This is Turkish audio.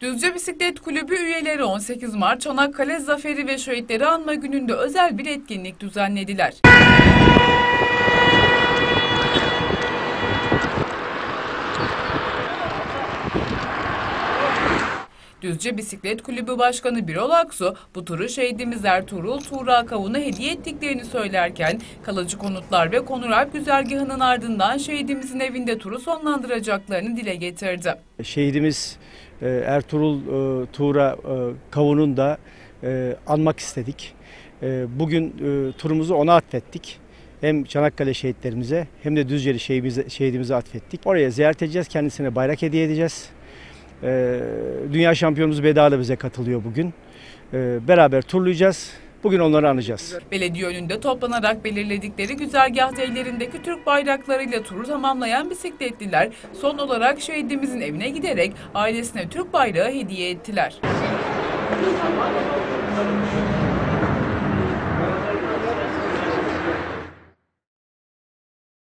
Düzce Bisiklet Kulübü üyeleri 18 Mart Çanakkale Zaferi ve Şehitleri Anma Günü'nde özel bir etkinlik düzenlediler. Düzce Bisiklet Kulübü Başkanı Birol Aksu, bu turu şehidimiz Ertuğrul Tuğra Kavun'a hediye ettiklerini söylerken, kalıcı konutlar ve Konuralp güzergahının ardından şehidimizin evinde turu sonlandıracaklarını dile getirdi. Şehidimiz e, Ertuğrul e, Tuğra e, Kavun'un da e, anmak istedik. E, Bugün e, turumuzu ona atfettik. Hem Çanakkale şehitlerimize hem de Düzceli şehidimize, şehidimize atfettik. Oraya ziyaret edeceğiz, kendisine bayrak hediye edeceğiz. E, Dünya şampiyonumuz Beda da bize katılıyor bugün. E, Beraber turlayacağız. Bugün onları anacağız. Belediye önünde toplanarak belirledikleri güzergah ellerindeki Türk bayraklarıyla turu tamamlayan bisikletliler son olarak şehidimizin evine giderek ailesine Türk bayrağı hediye ettiler.